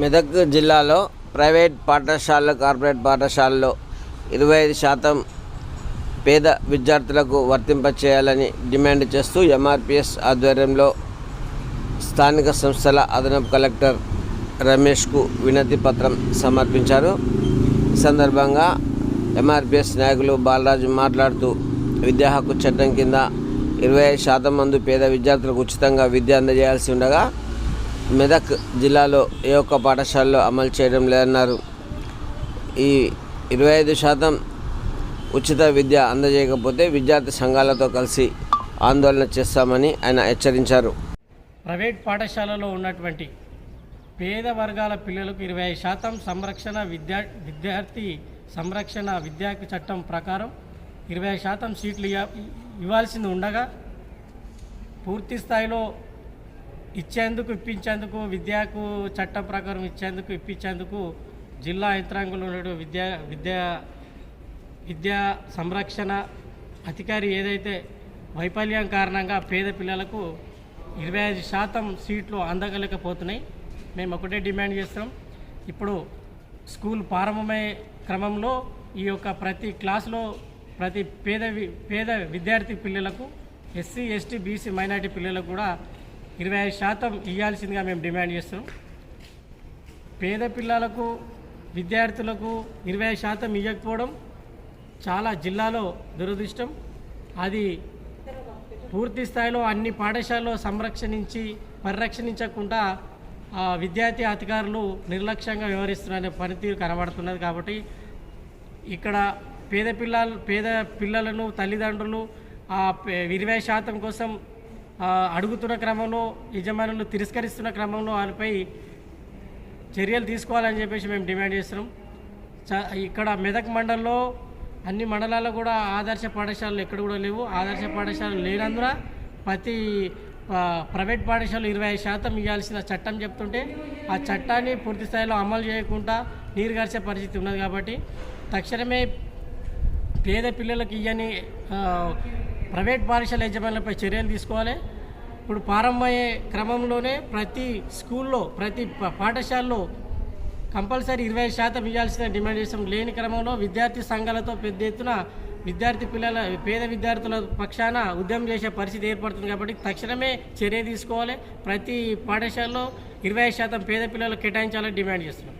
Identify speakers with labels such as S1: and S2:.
S1: మెదక్ జిల్లాలో ప్రైవేట్ పాఠశాలలు కార్పొరేట్ పాఠశాలలో ఇరవై ఐదు శాతం పేద విద్యార్థులకు వర్తింపచేయాలని డిమాండ్ చేస్తూ ఎంఆర్పిఎస్ ఆధ్వర్యంలో స్థానిక సంస్థల అదనపు కలెక్టర్ రమేష్కు వినతి పత్రం సమర్పించారు. ఈ సందర్భంగా ఎంఆర్పిఎస్ నాయకులు బాలరాజు మాట్లాడుతూ విద్యా హక్కు చట్టం కింద ఇరవై ఐదు శాతం మంది పేద విద్యార్థులకు ఉచితంగా విద్య అందజేయాల్సి ఉండగా మెదక్ జిల్లాలో ఏ ఒక్క పాఠశాలలో అమలు చేయడం లేదన్నారు. ఈ ఇరవై ఐదు శాతం ఉచిత విద్య అందజేయకపోతే విద్యార్థి సంఘాలతో కలిసి ఆందోళన చేస్తామని ఆయన హెచ్చరించారు.
S2: ప్రైవేట్ పాఠశాలలో ఉన్నటువంటి పేద వర్గాల పిల్లలకు ఇరవై ఐదు శాతం సంరక్షణ విద్యా విద్యార్థి సంరక్షణ విద్యా చట్టం ప్రకారం ఇరవై శాతం సీట్లు ఇవ్వ- ఇవ్వాల్సింది ఉండగా పూర్తి స్థాయిలో ఇచ్చేందుకు ఇప్పించేందుకు విద్యకు చట్టం ప్రకారం ఇచ్చేందుకు ఇప్పించేందుకు జిల్లా యంత్రాంగంలో ఉన్న విద్యా విద్యా విద్యా సంరక్షణ అధికారి ఏదైతే వైఫల్యం కారణంగా పేద పిల్లలకు ఇరవై ఐదు శాతం సీట్లు అందగలేకపోతున్నాయి మేము ఒకటే డిమాండ్ చేస్తున్నాం. ఇప్పుడు స్కూల్ ప్రారంభమయ్యే క్రమంలో ఈ యొక్క ప్రతి క్లాసులో ప్రతి పేద వి- పేద విద్యార్థి పిల్లలకు ఎస్సీ ఎస్టీ బీసీ మైనార్టీ పిల్లలకు కూడా ఇరవై ఐదు శాతం ఇవ్వాల్సిందిగా మేము డిమాండ్ చేస్తున్నాం. పేద పిల్లలకు విద్యార్థులకు ఇరవై ఐదు శాతం ఇవ్వకపోవడం చాలా జిల్లాలో దురదృష్టం. అది పూర్తి స్థాయిలో అన్ని పాఠశాలలో సంరక్షణించి పరిరక్షణించకుండా ఆ, విద్యార్థి అధికారులు నిర్లక్ష్యంగా వ్యవహరిస్తున్నారనే పనితీరు కనబడుతున్నది కాబట్టి ఇక్కడ పేద పిల్లలు పేద పిల్లలను తల్లిదండ్రులు ఆ పే- ఇరవై శాతం కోసం అడుగుతున్న క్రమంలో యజమానులు తిరస్కరిస్తున్న క్రమంలో వారిపై చర్యలు తీసుకోవాలని చెప్పేసి మేము డిమాండ్ చేస్తున్నాం. చ ఇక్కడ మెదక్ మండలంలో అన్ని మండలాల్లో కూడా ఆదర్శ పాఠశాలలు ఎక్కడ కూడా లేవు. ఆదర్శ పాఠశాలలు లేనందున ప్రతి ప్రైవేట్ పాఠశాలలు ఇరవై ఐదు శాతం ఇవ్వాల్సిన చట్టం చెప్తుంటే ఆ చట్టాన్ని పూర్తి స్థాయిలో అమలు చేయకుండా నీరుగార్చే పరిస్థితి ఉన్నది కాబట్టి తక్షణమే పేద పిల్లలకు ఇవ్వని ప్రైవేట్ పాఠశాల యజమానులపై చర్యలు తీసుకోవాలి. ఇప్పుడు ప్రారంభమయ్యే క్రమంలోనే ప్రతి స్కూల్లో ప్రతి పాఠశాలలో కంపల్సరీ ఇరవై శాతం ఇవ్వాల్సిన డిమాండ్ చేసాం లేని క్రమంలో విద్యార్థి సంఘాలతో పెద్ద ఎత్తున విద్యార్థి పిల్లల పేద విద్యార్థుల పక్షాన ఉద్యమం చేసే పరిస్థితి ఏర్పడుతుంది కాబట్టి తక్షణమే చర్య తీసుకోవాలి. ప్రతి పాఠశాలలో ఇరవై శాతం పేద పిల్లలు కేటాయించాలని డిమాండ్ చేస్తున్నాం.